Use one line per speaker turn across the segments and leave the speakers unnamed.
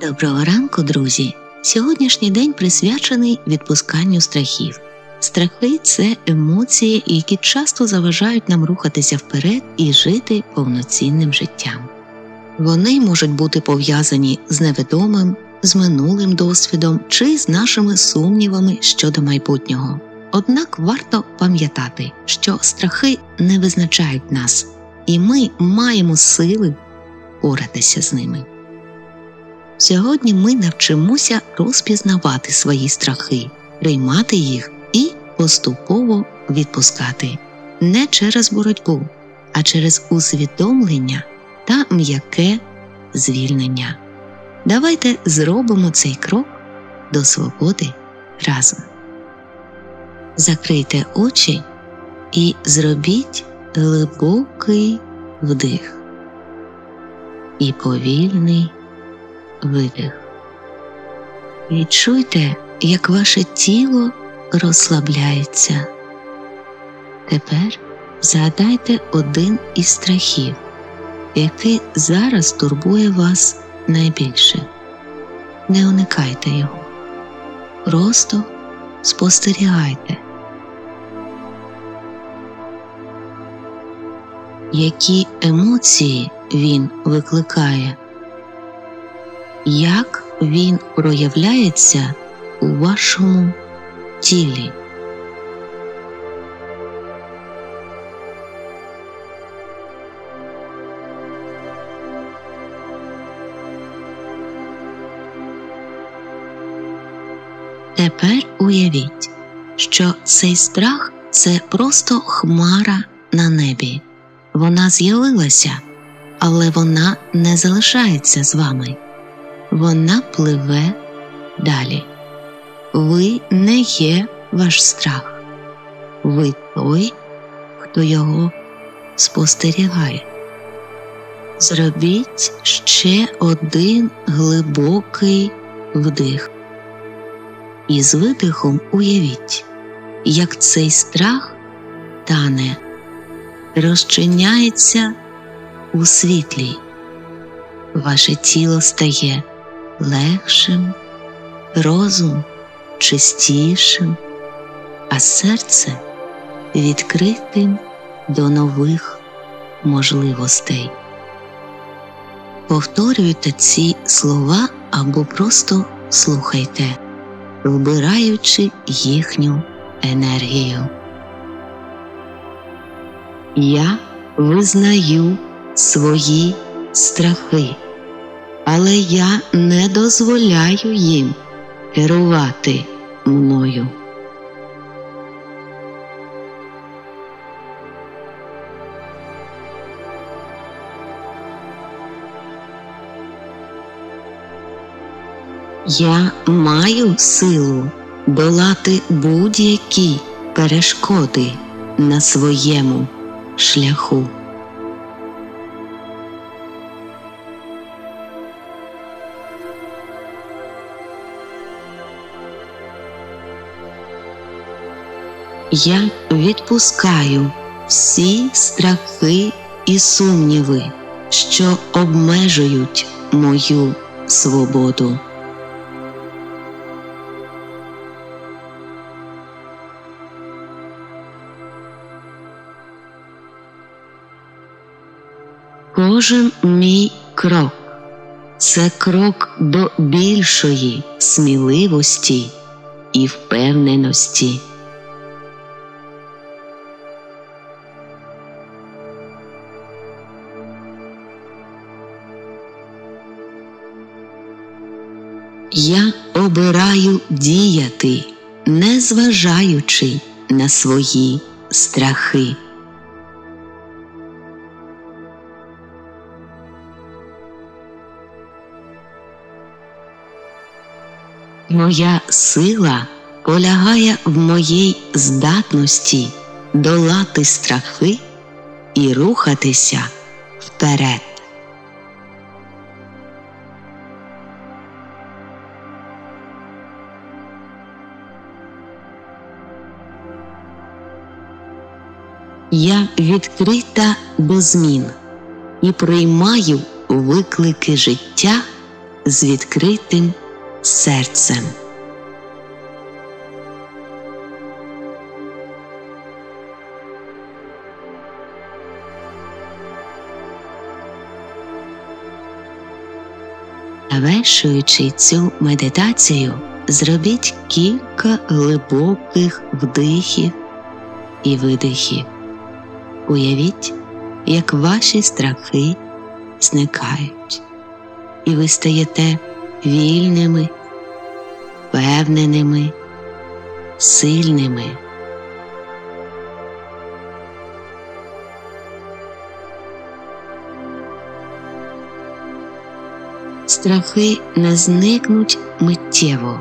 Доброго ранку, друзі! Сьогоднішній день присвячений відпусканню страхів. Страхи це емоції, які часто заважають нам рухатися вперед і жити повноцінним життям. Вони можуть бути пов'язані з невідомим, з минулим досвідом чи з нашими сумнівами щодо майбутнього. Однак варто пам'ятати, що страхи не визначають нас, і ми маємо сили поратися з ними. Сьогодні ми навчимося розпізнавати свої страхи, приймати їх і поступово відпускати не через боротьбу, а через усвідомлення та м'яке звільнення. Давайте зробимо цей крок до свободи разом. Закрийте очі і зробіть глибокий вдих і повільний видих. Відчуйте, як ваше тіло розслабляється. Тепер згадайте один із страхів, який зараз турбує вас найбільше. Не уникайте його, просто спостерігайте. Які емоції він викликає, як він проявляється у вашому тілі. Тепер уявіть, що цей страх це просто хмара на небі. Вона з'явилася, але вона не залишається з вами. Вона пливе далі. Ви не є ваш страх, ви той, хто його спостерігає. Зробіть ще один глибокий вдих. І з видихом уявіть, як цей страх тане, розчиняється у світлі, ваше тіло стає легшим, розум чистішим, а серце відкритим до нових можливостей. Повторюйте ці слова або просто слухайте, вбираючи їхню енергію. Я визнаю свої страхи, але я не дозволяю їм керувати мною. Я маю силу долати будь-які перешкоди на своєму шляху. Я відпускаю всі страхи і сумніви, що обмежують мою свободу. Кожен мій крок це крок до більшої сміливості і впевненості. Я обираю діяти, не зважаючи на свої страхи. Моя сила полягає в моїй здатності долати страхи і рухатися вперед. Відкрита до змін і приймаю виклики життя з відкритим серцем. Завершуючи цю медитацію, зробіть кілька глибоких вдихів і видихів. Уявіть, як ваші страхи зникають, і ви стаєте вільними, впевненими, сильними. Страхи не зникнуть миттєво,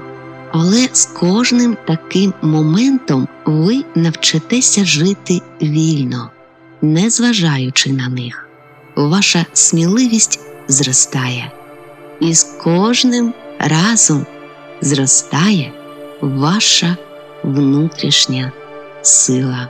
але з кожним таким моментом ви навчитеся жити вільно, не зважаючи на них. Ваша сміливість зростає, і з кожним разом зростає ваша внутрішня сила.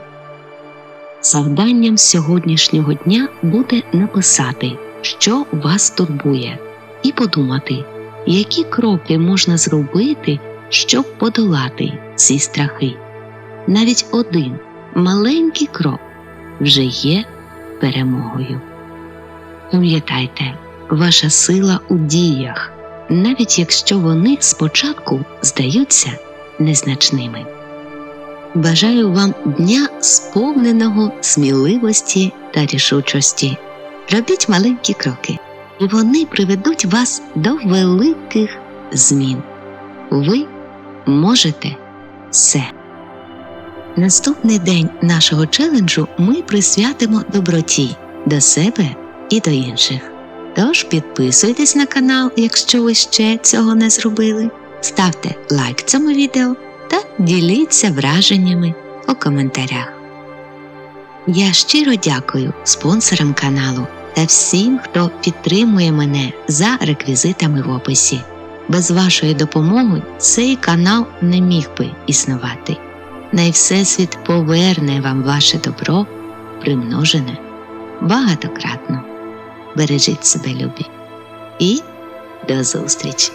Завданням сьогоднішнього дня буде написати, що вас турбує і подумати, які кроки можна зробити, щоб подолати ці страхи. Навіть один маленький крок вже є перемогою. Пам'ятайте, ваша сила у діях, навіть якщо вони спочатку здаються незначними. Бажаю вам дня сповненого сміливості та рішучості. Робіть маленькі кроки і вони приведуть вас до великих змін. Ви можете все. Наступний день нашого челенджу ми присвятимо доброті до себе і до інших. Тож підписуйтесь на канал, якщо ви ще цього не зробили, ставте лайк цьому відео та діліться враженнями у коментарях. Я щиро дякую спонсорам каналу та всім, хто підтримує мене за реквізитами в описі. Без вашої допомоги цей канал не міг би існувати. Най Всесвіт поверне вам ваше добро, примножене багатократно. Бережіть себе, любі, і до зустрічі!